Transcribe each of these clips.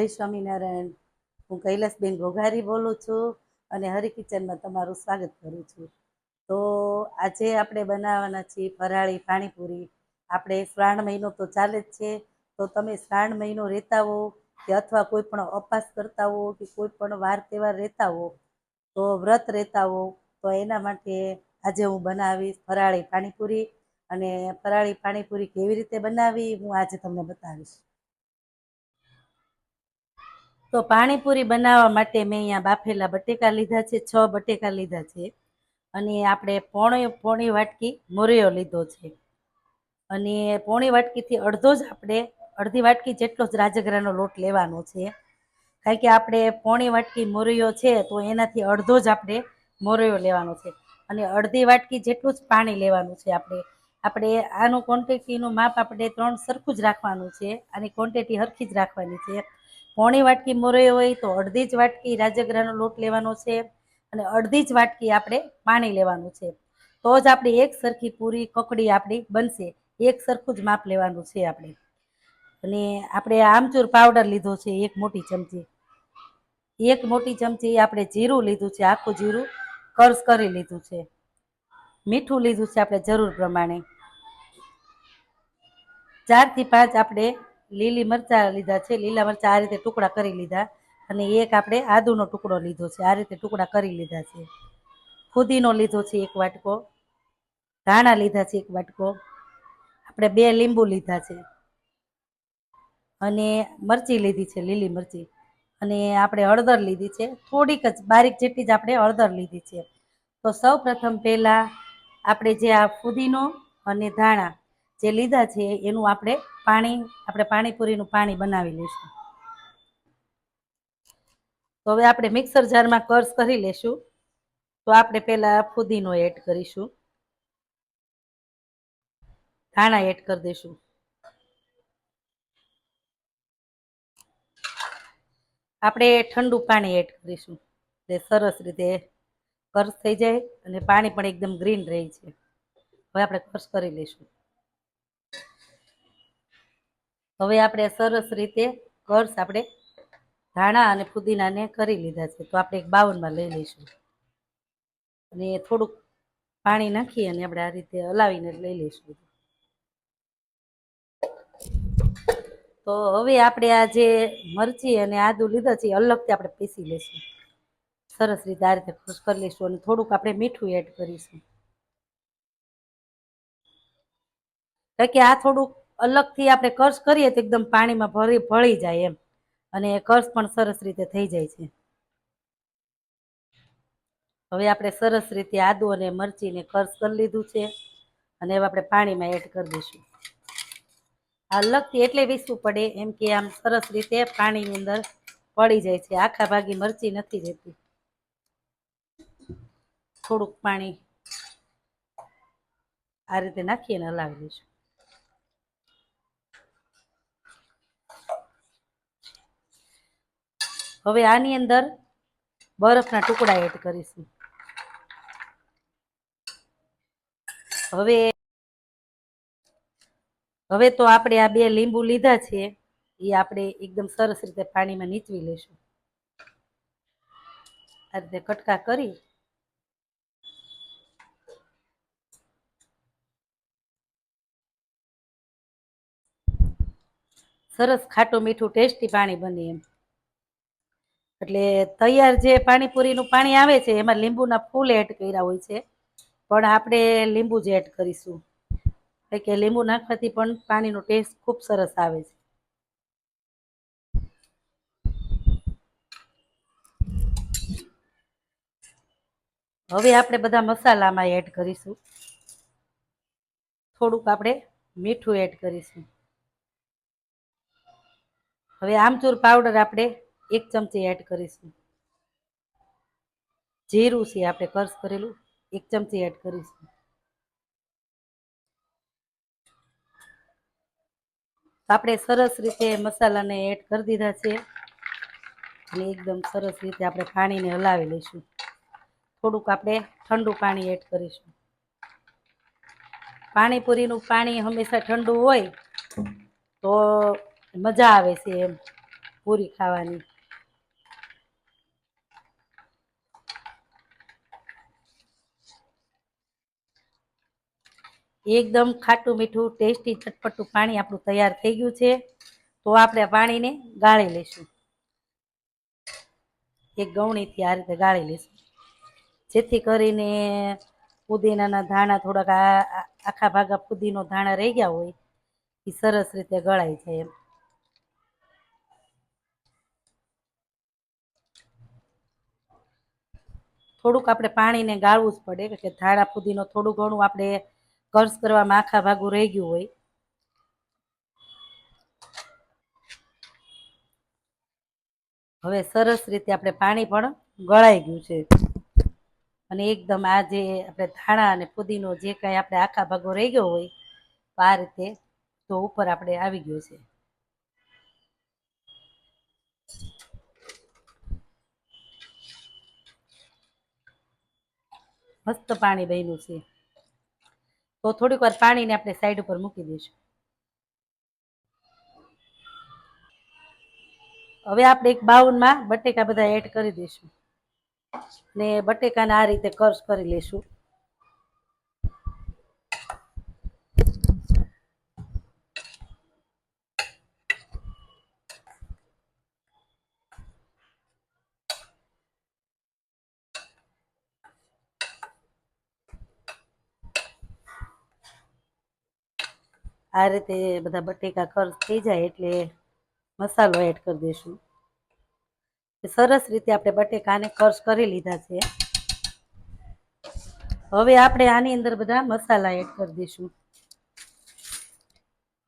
જય સ્વામિનારાયણ. હું કૈલાસબેન ઘોઘારી બોલું છું અને હરી કિચનમાં તમારું સ્વાગત કરું છું. તો આજે આપણે બનાવવાના છીએ ફરાળી પાણીપુરી. આપણે શ્રાવણ મહિનો તો ચાલે જ છે. તો તમે શ્રાવણ મહિનો રહેતા હો કે અથવા કોઈ પણ અપાસ કરતા હો કે કોઈ પણ વાર તહેવાર રહેતા હો, તો વ્રત રહેતા હો, તો એના માટે આજે હું બનાવીશ ફરાળી પાણીપુરી. અને ફરાળી પાણીપુરી કેવી રીતે બનાવી હું આજે તમને બતાવીશ. તો પાણીપુરી બનાવવા માટે મેં અહીંયા બાફેલા બટેકા લીધા છે, છ બટેકા લીધા છે. અને આપણે પોણી પોણી વાટકી મોરિયો લીધો છે. અને પોણી વાટકીથી અડધો જ આપણે, અડધી વાટકી જેટલો જ રાજગરાનો લોટ લેવાનો છે. કારણ કે આપણે પોણી વાટકી મોરિયો છે, તો એનાથી અડધો જ આપણે મોરિયો લેવાનો છે. અને અડધી વાટકી જેટલું જ પાણી લેવાનું છે આપણે. આપણે આનું ક્વોન્ટિટીનું માપ આપણે ત્રણ સરખું જ રાખવાનું છે. આની ક્વોન્ટિટી હરખી જ રાખવાની છે. પોણી વાટકી મોરે હોય તો અડધી જ વાટકી રાજગરાનો લોટ લેવાનો છે અને અડધી જ વાટકી આપણે પાણી લેવાનું છે. તો જ આપણી એક સરખી પૂરી કકડી આપણી બનશે. એક સરખું જ માપ લેવાનું છે આપણે. અને આપણે આમચૂર પાવડર લીધો છે એક મોટી ચમચી. એક મોટી ચમચી આપણે જીરું લીધું છે, આખું જીરું કર્સ કરી લીધું છે. મીઠું લીધું છે આપણે જરૂર પ્રમાણે. ચારથી પાંચ આપણે લીલી મરચાં લીધા છે. લીલા મરચાં આ રીતે ટુકડા કરી લીધા અને એક આપણે આદુનો ટુકડો લીધો છે. આ રીતે ટુકડા કરી લીધા છે. ફુદીનો લીધો છે એક વાટકો. ધાણા લીધા છે એક વાટકો. આપણે બે લીંબુ લીધા છે. અને મરચી લીધી છે, લીલી મરચી. અને આપણે હળદર લીધી છે. થોડીક જ બારીક જેટલી જ આપણે હળદર લીધી છે. તો સૌ પ્રથમ પહેલાં આપણે જે આ ફુદીનો અને ધાણા જે લીધા છે એનું આપણે પાણી, આપણે પાણીપુરીનું પાણી બનાવી લઈશું. તો હવે આપણે મિક્સર જારમાં કર્સ કરી લેશું તો આપણે પહેલાં ફુદીનો એડ કરીશું. ધાણા એડ કરી દઈશું. આપણે ઠંડુ પાણી એડ કરીશું. એટલે સરસ રીતે કર્સ થઈ જાય અને પાણી પણ એકદમ ગ્રીન રહે છે. હવે આપણે કર્સ કરી લઈશું. હવે આપણે સરસ રીતે કર્સ આપણે ધાણા અને ફુદીનાને કરી લીધા છે. તો આપણે એક બાઉલમાં લઈ લઈશું. અને થોડુંક પાણી નાખી અને આપણે આ રીતે હલાવીને લઈ લઈશું. તો હવે આપણે આ જે મરચી અને આદુ લીધા છે અલગથી આપણે પીસી લઈશું. સરસ રીતે આ રીતે ખુશ કરી લઈશું અને થોડુંક આપણે મીઠું એડ કરીશું. કારણ કે આ થોડુંક અલગથી આપણે કર્સ કરીએ તો એકદમ પાણીમાં ભરી ભળી જાય એમ. અને કર્સ પણ સરસ રીતે થઈ જાય છે. હવે આપણે સરસ રીતે આદુ અને મરચીને કર્સ કરી લીધું છે. અને હવે આપણે પાણીમાં એડ કરી દઈશું. આ અલગથી એટલે વીસવું પડે એમ કે આમ સરસ રીતે પાણીની અંદર પડી જાય છે. આખા ભાગી મરચી નથી રહેતી. થોડુંક પાણી આ રીતે નાખીને હલાવી દઈશું. હવે આની અંદર બરફના ટુકડા એડ કરીશું. હવે હવે તો આપણે આ બે લીંબુ લીધા છે, એ આપણે એકદમ સરસ રીતે પાણીમાં નીચવી લઈશું. આ રીતે કટકા કરી. સરસ ખાટું મીઠું ટેસ્ટી પાણી બને એમ. એટલે તૈયાર જે પાણીપુરીનું પાણી આવે છે, એમાં લીંબુના ફૂલ એડ કર્યા હોય છે. પણ આપણે લીંબુ જ એડ કરીશું. કે લીંબુ નાખવાથી પણ પાણીનો ટેસ્ટ ખૂબ સરસ આવે છે. હવે આપણે બધા મસાલામાં એડ કરીશું. થોડુંક આપણે મીઠું એડ કરીશું. હવે આમચૂર પાવડર આપણે એક ચમચી એડ કરીશું. જીરું છે, આપણે કર્સ કરેલું. એક ચમચી એડ કરીશું. આપણે સરસ રીતે મસાલાને એડ કરી દીધા છે. અને એકદમ સરસ રીતે આપણે પાણીને હલાવી લઈશું. થોડુંક આપણે ઠંડુ પાણી એડ કરીશું. પાણીપુરીનું પાણી હંમેશા ઠંડુ હોય તો મજા આવે છે એમ, પૂરી ખાવાની. એકદમ ખાટું મીઠું, ટેસ્ટી, ચટપટું પાણી આપણું તૈયાર થઈ ગયું છે. તો આપણે પાણીને ગાળી લઈશું. એક ગવણીથી આ રીતે ગાળી લઈશું. જેથી કરીને પુદીનાના ધાણા થોડાક આખા ભાગા પુદીનો ધાણા રહી ગયા હોય એ સરસ રીતે ગળાઈ જાય એમ. થોડુંક આપણે પાણીને ગાળવું જ પડે કે ધાણા પુદીનો થોડું ઘણું આપણે કર્સ કરવામાં આખા ભાગું રહી ગયું હોય. હવે સરસ રીતે આપણે પાણી પણ ગળાઈ ગયું છે. અને એકદમ આ જે આપણે ધાણા અને પુદીનો જે કાંઈ આપણે આખા ભાગો રહી ગયો હોય, તો આ રીતે તો ઉપર આપણે આવી ગયો છે. મસ્ત પાણી બન્યું છે. તો થોડીક વાર પાણીને આપણે સાઈડ ઉપર મૂકી દઈશું. હવે આપણે એક બાઉલમાં બટેકા બધા એડ કરી દઈશું. ને બટેકાને આ રીતે કર્સ કરી લેશું આ રીતે બધા બટેકા ખર્ચ થઈ જાય એટલે મસાલો એડ કરી દઈશું. સરસ રીતે આપણે બટેકાને ખર્ચ કરી લીધા છે. હવે આપણે આની અંદર બધા મસાલા એડ કરી દઈશું.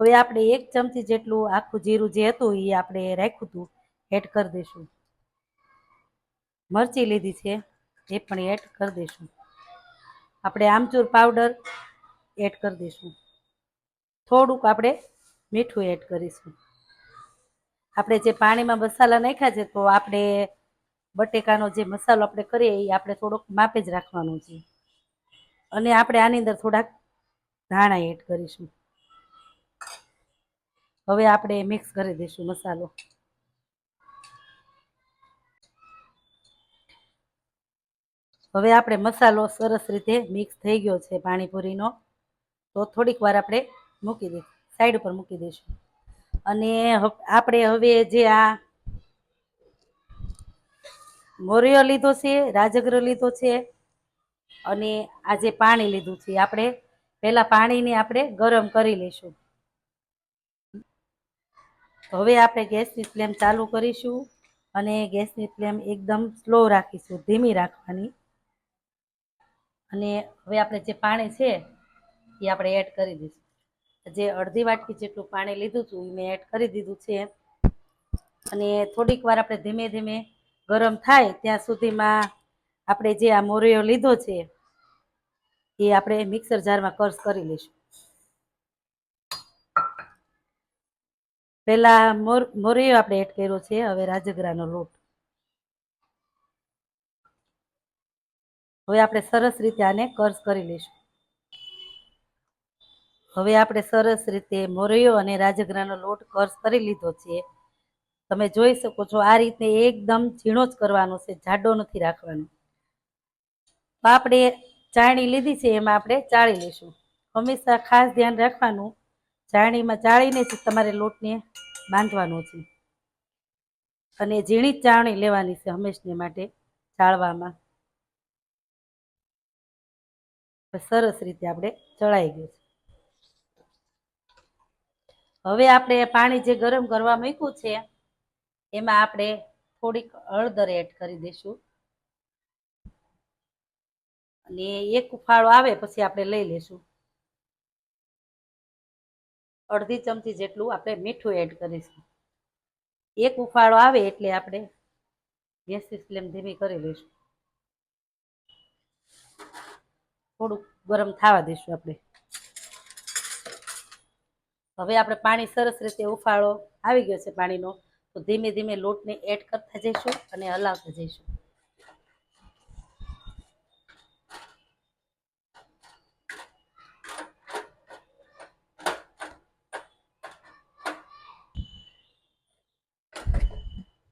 હવે આપણે એક ચમચી જેટલું આખું જીરું જે હતું એ આપણે રાખ્યું હતું એડ કરી દઈશું. મરચી લીધી છે, એ પણ એડ કરી દઈશું. આપણે આમચૂર પાવડર એડ કરી દઈશું. થોડુંક આપણે મીઠું એડ કરીશું. આપણે જે પાણીમાં મસાલા નાખ્યા છે, તો આપણે બટેકાનો જે મસાલો આપણે કરીએ, એ આપણે થોડોક માપે જ રાખવાનો છે. અને આપણે આની અંદર થોડાક ધાણા એડ કરીશું. હવે આપણે મિક્સ કરી દઈશું મસાલો. હવે આપણે મસાલો સરસ રીતે મિક્સ થઈ ગયો છે પાણીપુરીનો. તો થોડીક વાર આપણે મૂકી દઈશું સાઈડ ઉપર મૂકી દઈશું અને આપણે હવે જે આ મોરિયો લીધો છે રાજગરો લીધો છે, અને આ જે પાણી લીધું છે, આપણે પહેલાં પાણીને આપણે ગરમ કરી લઈશું. હવે આપણે ગેસની ફ્લેમ ચાલુ કરીશું અને ગેસની ફ્લેમ એકદમ સ્લો રાખીશું, ધીમી રાખવાની. અને હવે આપણે જે પાણી છે, એ આપણે એડ કરી દઈશું. જે અડધી વાટકી જેટલું પાણી લીધું હતું એ મેં એડ કરી દીધું છે. અને થોડીક વાર આપણે ધીમે ધીમે ગરમ થાય ત્યાં સુધીમાં આપણે જે આ મોરિયો લીધો છે, એ આપણે મિક્સર જારમાં કર્સ કરી લઈશું. પેલા મોર, મોરિયો આપણે એડ કર્યો છે, હવે રાજગરાનો લોટ. હવે આપણે સરસ રીતે આને કર્સ કરી લઈશું. હવે આપણે સરસ રીતે મોરયો અને રાજગરાનો લોટ કર્સ કરી લીધો છે. તમે જોઈ શકો છો આ રીતે એકદમ ઝીણો જ કરવાનો છે, જાડો નથી રાખવાનો. તો આપણે ચાણી લીધી છે, એમાં આપણે ચાળી લઈશું. હંમેશા ખાસ ધ્યાન રાખવાનું ચાળણીમાં ચાળીને જ તમારે લોટને બાંધવાનો છે. અને ઝીણી ચાણી લેવાની છે હંમેશને માટે ચાળવામાં. સરસ રીતે આપણે ચડાઈ ગયું છે. હવે આપણે પાણી જે ગરમ કરવા મૂક્યું છે, એમાં આપણે થોડીક હળદર એડ કરી દઈશું. અને એક ઉફાળો આવે પછી આપણે લઈ લેશું અડધી ચમચી જેટલું આપણે મીઠું એડ કરીશું. એક ઉફાળો આવે એટલે આપણે ગેસની ફ્લેમ ધીમી કરી લઈશું. થોડુંક ગરમ થવા દઈશું આપણે. હવે આપણે પાણી સરસ રીતે ઉફાળો. આવી ગયો છે પાણીનો. તો ધીમે ધીમે લોટને એડ કરતા જઈશું અને હલાવતા જઈશું.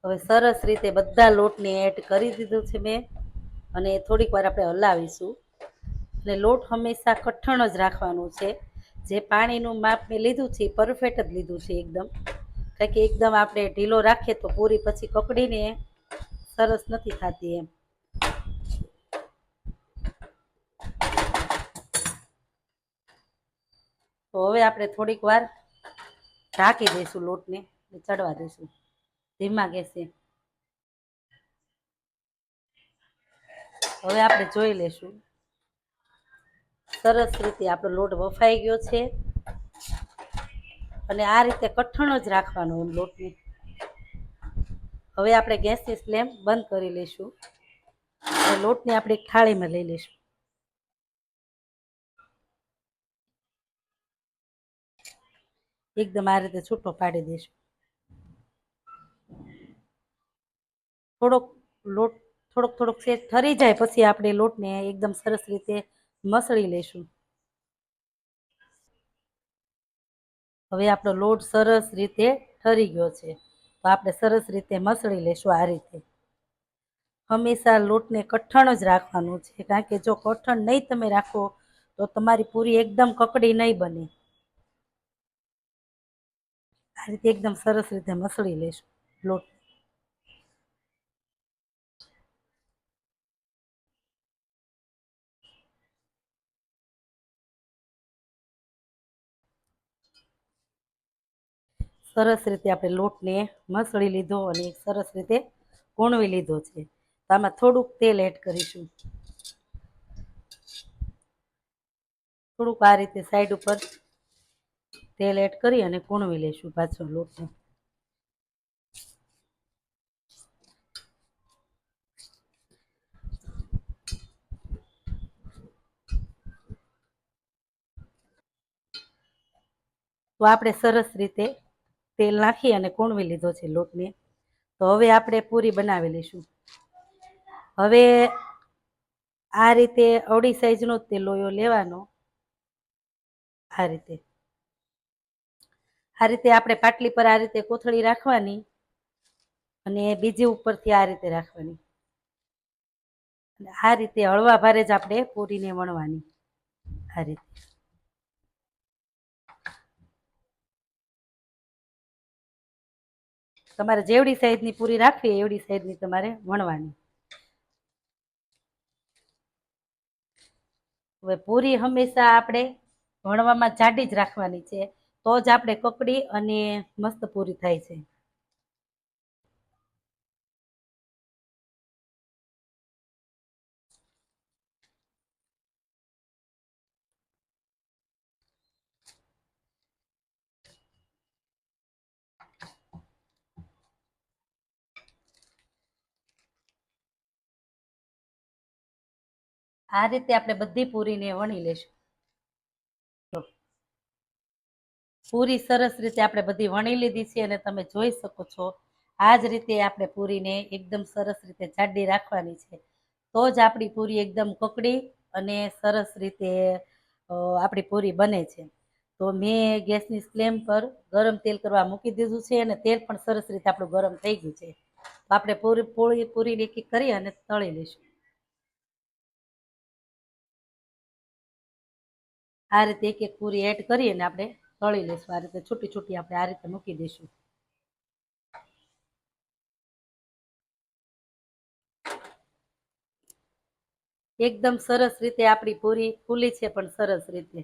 હવે સરસ રીતે બધા લોટને એડ કરી દીધું છે મેં. અને થોડીક વાર આપણે હલાવીશું. અને લોટ હંમેશા કઠણ જ રાખવાનો છે. જે પાણીનું માપ મેં લીધું છે, એ પરફેક્ટ જ લીધું છે એકદમ. કારણ કે એકદમ આપણે ઢીલો રાખીએ તો પૂરી પછી કકડીને સરસ નથી થતી એમ. તો હવે આપણે થોડીક વાર ઢાંકી દઈશું લોટને ચડવા દઈશું. ધીમા ગેસે. હવે આપણે જોઈ લેશું સરસ રીતે આપણો લોટ વફાઈ ગયો છે. અને આ રીતે કઠણ જ રાખવાનો લોટને. હવે આપણે ગેસની ફ્લેમ બંધ કરી લઈશું. અને લોટને આપણે એક થાળીમાં લઈ લઈશું. એકદમ આ રીતે છૂટો પાડી દઈશું. થોડોક લોટ થોડોક થોડોક સેટ ઠરી જાય, પછી આપણે લોટને એકદમ સરસ રીતે મસળી લઈશું હવે આપણો લોટ સરસ રીતે ઠરી ગયો છે. તો આપણે સરસ રીતે મસળી લઈશું આ રીતે. હંમેશા લોટને કઠણ જ રાખવાનું છે. કારણ કે જો કઠણ નહીં તમે રાખો, તો તમારી પૂરી એકદમ કકડી નહીં બને. આ રીતે એકદમ સરસ રીતે મસળી લઈશું લોટ. સરસ રીતે આપણે લોટને મસળી લીધો અને સરસ રીતે કોણવી લીધો છે. આમાં થોડુંક તેલ એડ કરીશું. થોડુંક આ રીતે સાઈડ ઉપર તેલ એડ કરી અને કોણવી લઈશું પાછો લોટને. તો આપણે સરસ રીતે તેલ નાખી અને કૂણવી લીધો છે લોટને. તો હવે આપણે પૂરી બનાવી લઈશું. હવે આ રીતે અવળી સાઈઝનો તે લોયો લેવાનો. આ રીતે. આ રીતે આપણે પાટલી પર આ રીતે કોથળી રાખવાની અને બીજી ઉપરથી આ રીતે રાખવાની. આ રીતે હળવા ભારે જ આપણે પૂરીને વણવાની. આ રીતે. તમારે જેવડી સાઈઝની પૂરી રાખવી, એવડી સાઈઝની તમારે વણવાની. હવે પૂરી હંમેશા આપણે વણવામાં જાડી જ રાખવાની છે. તો જ આપણે કકડી અને મસ્ત પૂરી થાય છે. આ રીતે આપણે બધી પૂરીને વણી લેશું પૂરી સરસ રીતે આપણે બધી વણી લીધી છે અને તમે જોઈ શકો છો, આ જ રીતે આપણે પૂરીને એકદમ સરસ રીતે જાડી રાખવાની છે. તો જ આપણી પૂરી એકદમ કકડી અને સરસ રીતે આપણી પૂરી બને છે. તો મેં ગેસની ફ્લેમ પર ગરમ તેલ કરવા મૂકી દીધું છે અને તેલ પણ સરસ રીતે આપણું ગરમ થઈ ગયું છે. તો આપણે પૂરી પૂરી પૂરી એક એક કરી અને તળી લઈશું. આ રીતે એક એક પૂરી એડ કરી અને આપણે તળી લઈશું. આ રીતે છૂટી છૂટી આપણે આ રીતે મૂકી દઈશું. એકદમ સરસ રીતે આપણી પૂરી ફૂલી છે પણ સરસ રીતે.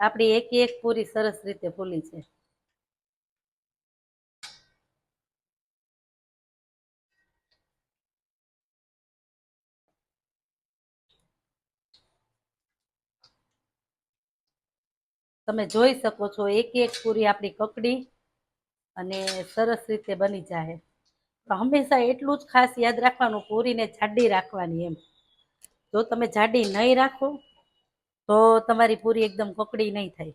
આપણી એક એક પૂરી સરસ રીતે ફૂલી છે. તમે જોઈ શકો છો, એક એક પૂરી આપણી કકડી અને સરસ રીતે બની જાય. પણ હંમેશા એટલું જ ખાસ યાદ રાખવાનું, પૂરીને જાડી રાખવાની એમ. જો તમે જાડી નહીં રાખો, તો તમારી પૂરી એકદમ કકડી નહીં થાય.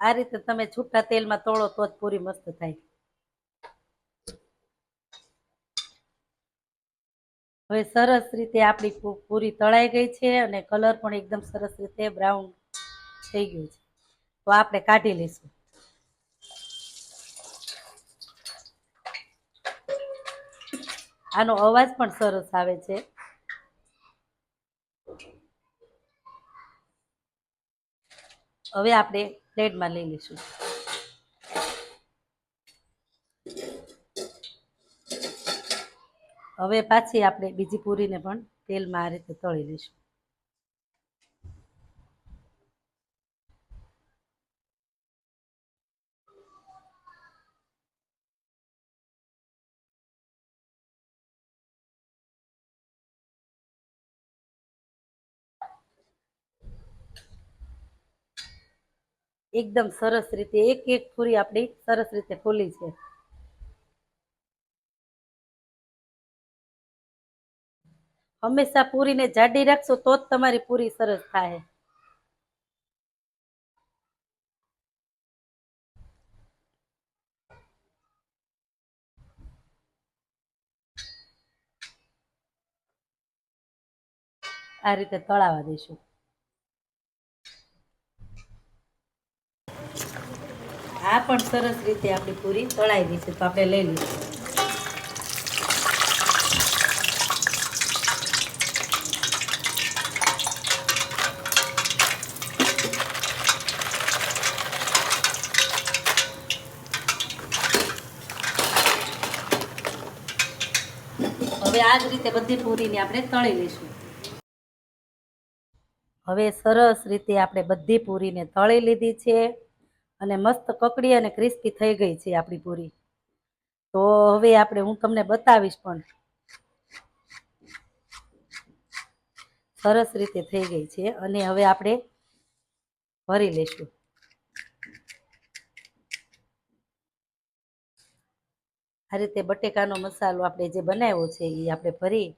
આ રીતે તમે છૂટા તેલમાં તળો તો જ પૂરી મસ્ત થાય. હવે સરસ રીતે આપણી પૂરી તળાઈ ગઈ છે અને કલર પણ એકદમ સરસ રીતે બ્રાઉન થઈ ગયો છે. તો આપણે કાઢી લઈશું. આનો અવાજ પણ સરસ આવે છે. હવે આપણે પ્લેટમાં લઈ લઈશું. હવે પાછી આપણે બીજી પૂરીને પણ તેલમાં આ રીતે તળી લઈશું. એકદમ સરસ રીતે, એક એક પૂરી આપણી સરસ રીતે ફૂલી છે. હંમેશા પૂરીને જાડી રાખશો તો જ તમારી પૂરી સરસ થાય. આ રીતે તળાવા દઈશું આ પણ સરસ રીતે આપણી પૂરી તળાવી છે, તો આપણે લઈ લઈશું. હવે આ જ રીતે બધી પૂરીને આપણે તળી લઈશું. હવે સરસ રીતે આપણે બધી પૂરીને તળી લીધી છે. અને મસ્ત કકડી અને ક્રિસ્પી થઈ ગઈ છે આપણી પૂરી. તો હવે આપણે હું તમને બતાવીશ પણ. સરસ રીતે થઈ ગઈ છે અને હવે આપણે ભરી લઈશું. આ રીતે બટેકાનો મસાલો આપણે જે બનાવ્યો છે એ આપણે ભરી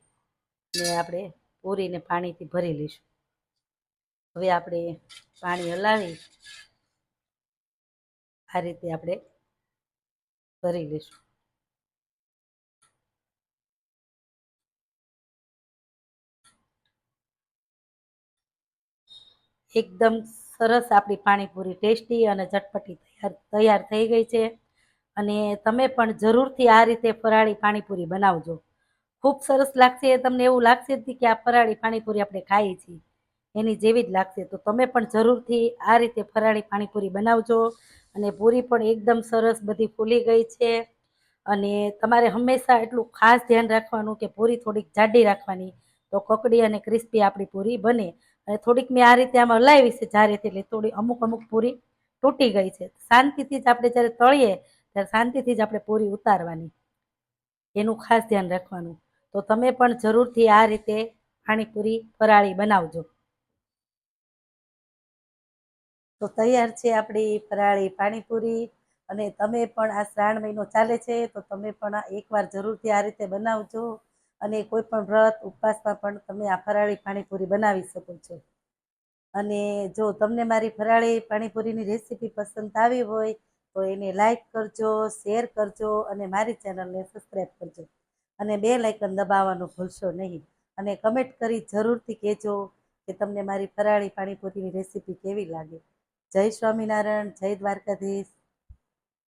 ને આપણે પૂરીને પાણીથી ભરી લઈશું. હવે આપણે પાણી હલાવી આ રીતે આપણે ભરી લઈશું. એકદમ સરસ આપણી પાણીપુરી ટેસ્ટી અને ચટપટી તૈયાર તૈયાર થઈ ગઈ છે. અને તમે પણ જરૂરથી આ રીતે ફરાળી પાણીપુરી બનાવજો. ખૂબ સરસ લાગશે, તમને એવું લાગશે જ કે આ ફરાળી પાણીપુરી આપણે ખાઈએ છીએ. એની જેવી જ લાગશે. તો તમે પણ જરૂરથી આ રીતે ફરાળી પાણીપુરી બનાવજો અને પૂરી પણ એકદમ સરસ બધી ફૂલી ગઈ છે. અને તમારે હંમેશા એટલું ખાસ ધ્યાન રાખવાનું કે પૂરી થોડીક જાડી રાખવાની. તો કકડી અને ક્રિસ્પી આપણી પૂરી બને. અને થોડીક મેં આ રીતે આમાં હલાવી છે જ્યારે એટલે થોડી અમુક અમુક પૂરી તૂટી ગઈ છે. શાંતિથી જ આપણે જ્યારે તળીએ ત્યારે શાંતિથી જ આપણે પૂરી ઉતારવાની. એનું ખાસ ધ્યાન રાખવાનું. તો તમે પણ જરૂરથી આ રીતે પાણીપુરી ફરાળી બનાવજો. તો તૈયાર છે આપણી ફરાળી પાણીપુરી અને તમે પણ આ શ્રાવણ મહિનો ચાલે છે તો તમે પણ આ એકવાર જરૂરથી આ રીતે બનાવજો અને કોઈ પણ વ્રત, ઉપવાસમાં પણ તમે આ ફરાળી પાણીપુરી બનાવી શકો છો. અને જો તમને મારી ફરાળી પાણીપુરીની રેસીપી પસંદ આવી હોય તો એને લાઈક કરજો, શેર કરજો અને મારી ચેનલને સબસ્ક્રાઈબ કરજો. અને બે લાઇકન દબાવવાનું ભૂલશો નહીં. અને કમેન્ટ કરી જરૂરથી કહેજો કે તમને મારી ફરાળી પાણીપુરીની રેસીપી કેવી લાગે. જય સ્વામિનારાયણ જય દ્વારકાધીશ.